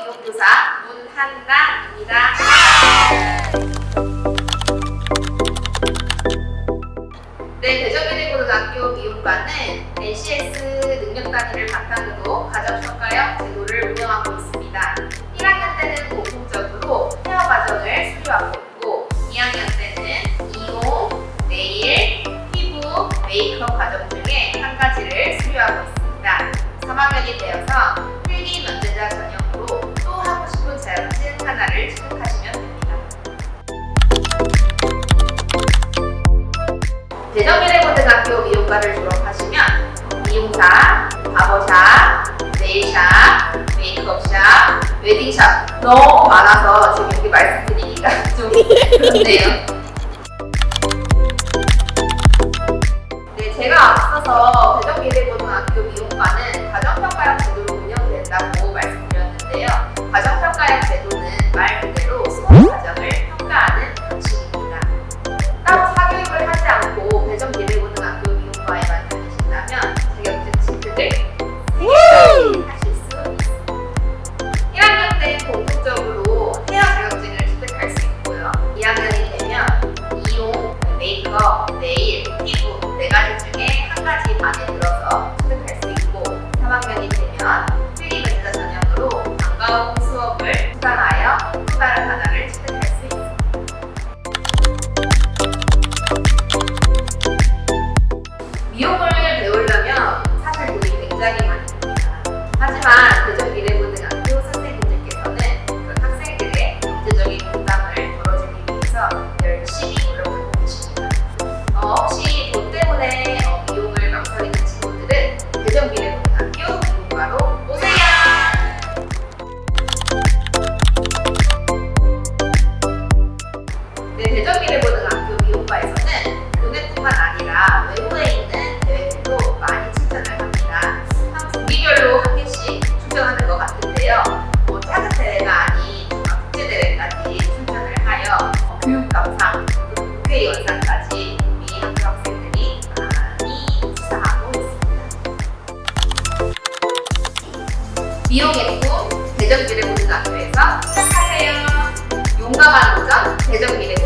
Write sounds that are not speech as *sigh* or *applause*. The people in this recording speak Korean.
미용교사 문한나입니다. 네, 대전미래고등학교 미용과는 NCS 능력 단위를 바탕으로 가정평가형 제도를 운영하고 있습니다. 1학년 때는 공통적으로 헤어 과정을 수료하고 있고 2학년 때는 이용, 네일, 피부, 메이크업 과정 중에 한 가지를 수료하고 있습니다. 3학년이 되어서 미용과를 졸업하시면 미용사, 바버샵, 네일샵, 메이크업샵, 웨딩샵 너무 많아서 지금 이렇게 말씀드리기가 *laughs* 좀 그렇네요. 수강하여 또 다른 하나를 취득할 대전미래고등학교 미용과에서는 국내뿐만 아니라 외부에 있는 대회들도 많이 출전을 합니다. 한 분기별로 한 개씩 출전하는 것 같은데요. 뭐 작은 대회가 아닌 국제 대회까지 출전을 하여 어, 교육감상, 또 국회의원상까지 우리 학교 학생들이 많이 수상하고 있습니다. 미용의 꿈 대전미래고등학교에서 시작하세요. 용감한 도전 대전미래